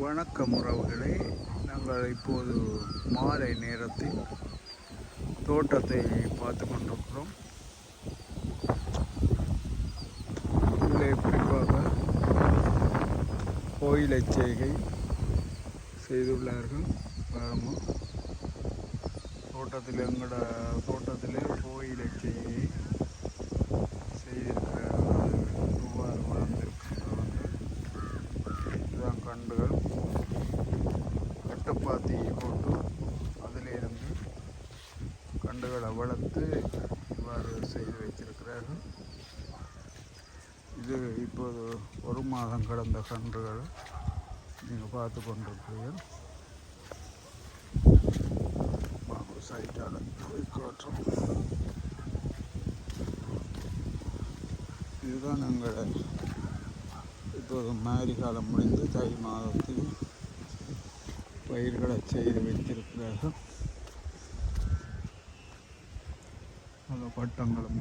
வணக்கம் உறவுகளே. நாங்கள் இப்போது மாலை நேரத்தில் தோட்டத்தை பார்த்து கொண்டிருக்கிறோம். உள்ளே குறிப்பாக கோயிலை செய்கை செய்துள்ளார்கள். பாருங்க தோட்டத்தில் எங்களோட தோட்டத்தில் கோயிலை செய்கை செய்திருக்கிறார்கள் அது எவ்வாறு வளர்ந்திருக்கின்றது வந்து இதுதான் கண்டுகள் கட்டுப்பாத்தி போட்டு அதிலிருந்து கண்டுகளை வளர்த்து இவ்வாறு செய்து வைத்திருக்கிறார்கள். இது இப்போது ஒரு மாதம் கடந்த கன்றுகள் நீங்கள் பார்த்து கொண்டிருக்கிறீர்கள். சைட்டால் போய் காட்டுறோம் இதுதான் எங்களை இப்போது மாரி காலம் முடிந்து தை மாதத்தில் பயிர்களை செய்து வைத்திருக்கிறார்கள். அந்த பட்டங்களும்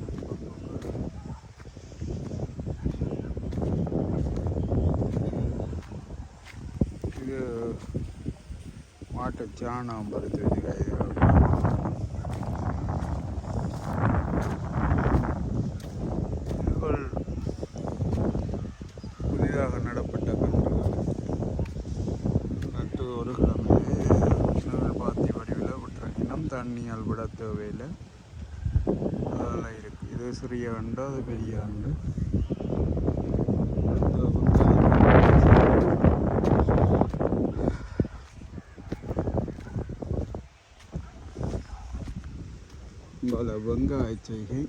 இது மாட்டு சாணம் பறித்து வச்சுருக்காங்க. புதிதாக நடப்பட்ட கன்றுகள். நட்டு ஒரு கிழமை நிழல் பாத்தி வடிவில் விட்டுறேன் இனம் தண்ணியால் விட தேவையில்லை. நல்லா இருக்குது இது சிறிய கண்டு அது பெரிய வண்டு பல வெங்காய செய்கை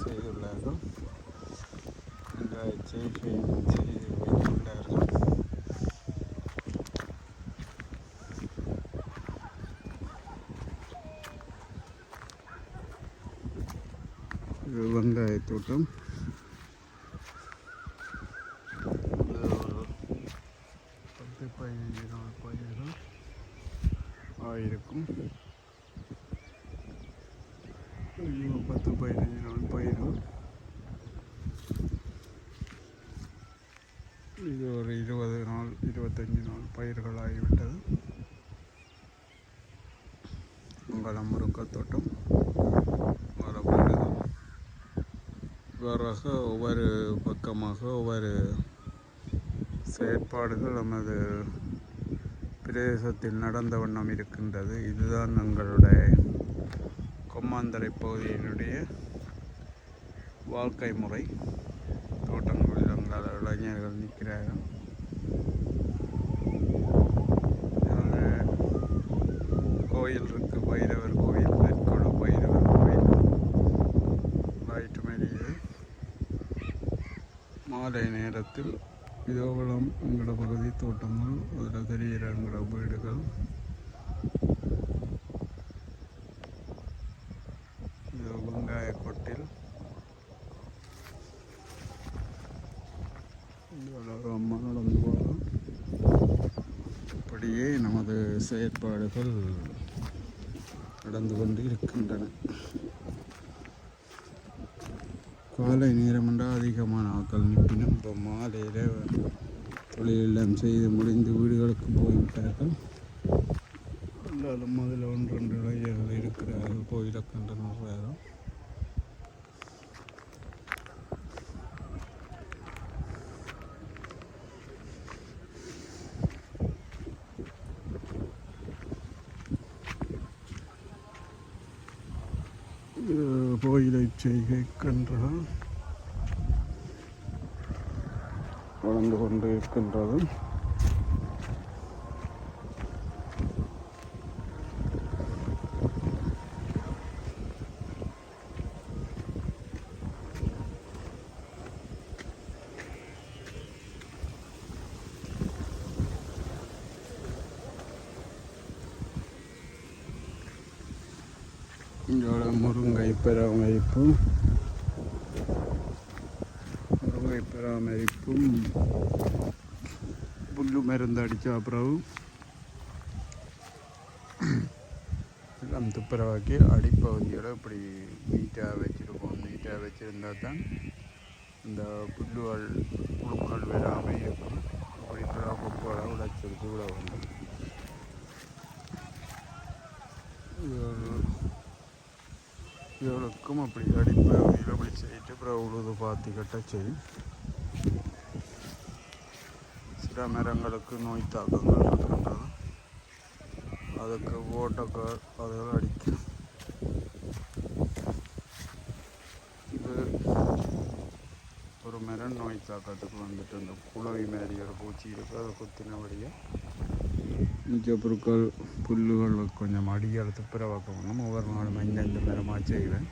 செய்துள்ளார்கள் வெங்காய செய்கை செய்து வைத்துள்ளார்கள் இது வெங்காய தோட்டம் இது ஒரு பத்து பதினைஞ்சு நாள் பயிர்கள் ஆயிருக்கும் இது பத்து பதினைஞ்சு நாள் பயிர்கள் இது ஒரு இருபது நாள் இவ்வாறாக ஒவ்வொரு பக்கமாக ஒவ்வொரு செயற்பாடுகள் நமது பிரதேசத்தில் நடந்த வண்ணம் இருக்கின்றது. இதுதான் எங்களுடைய கொம்மாந்தரை பகுதியினுடைய வாழ்க்கை முறை. தோட்டங்களில் எங்கள் இளைஞர்கள் நிற்கிறார்கள். கோயில் இருக்குது பைரவர் கோயில் நெற்கொடு பைரவர் கோயில். லைட் மேலேயே. மாலை நேரத்தில் இதோவளம் எங்களோட பகுதி தோட்டங்கள் அதில் தெரிகிற எங்களோட வீடுகள் இது வெங்காய கொட்டில் இதோட அம்மா நடந்து போகலாம் அப்படியே நமது செயற்பாடுகள் நடந்து கொண்டு இருக்கின்றன. காலை நேரம் அதிகமான ஆக்கள் நிற்பினும் இப்போ மாலையில் தொழிலெல்லாம் செய்து முடிந்து வீடுகளுக்கு போய்விட்டார்கள். இருந்தாலும் அதில் ஒன்று ரெண்டு இளைஞர்கள் இருக்கிறார்கள். கோயிலை கண்டு நடுறார்கள் இது கோயிலை செய்கை கன்றுகள் வளர்ந்து கொண்டு இருக்கின்றது இதோட முருங்கை பராமரிப்பும் முருங்கை பராமரிப்பும் புல்லு மருந்து அடித்த அப்புறம் எல்லாம் துப்புரவாக்கி அடிப்பகுதியோடு இப்படி நீட்டாக வச்சுருக்கோம் நீட்டாக வச்சுருந்தா தான் இந்த புல்லுகள் புழுக்கள் வராமல் இருக்கும். அப்படி கொக்கோட உழைச்சிருக்கு கூட வந்து அடிப்பு அப்படி செய்யிட்டு அப்புறம் உழுது பார்த்து கட்ட செய்யும் சில மரங்களுக்கு நோய் தாக்கங்கள் இருக்கின்றது அதுக்கு ஓட்டக்கால் அதெல்லாம் அடிக்கும் இது ஒரு மரம் நோய் தாக்கத்துக்கு வந்துட்டு இந்த குளவி மாதிரி ஒரு பூச்சி இருக்குது அதை குத்தினபடியாக மிச்ச பொருட்கள் புல்லுகள் கொஞ்சம் அடியால் துப்புரவாக்கணும் ஒவ்வொரு நாளும் இந்த இந்த மரமாக செய்வேன்.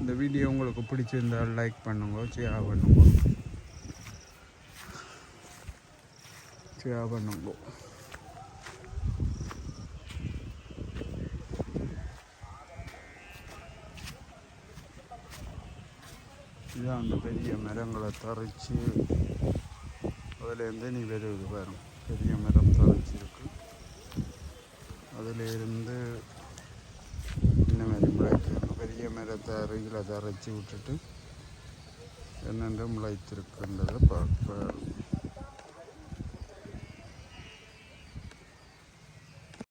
இந்த வீடியோ உங்களுக்கு பிடிச்சிருந்தால் லைக் பண்ணுங்க ஷேர் பண்ணுங்க. ஷேர் பண்ணுங்க. இதான் அந்த பெரிய மரங்களை தரைச்சி அதுலேருந்து நீ வருது பாருங்க. பெரிய மரம் தழைச்சிருக்கு. அதிலிருந்து இருந்து இந்த மாதிரி பெரிய மரத்தை அருகில் தரைச்சி விட்டுட்டு என்னென்று முளைத்திருக்குன்றதை பார்க்கலாம்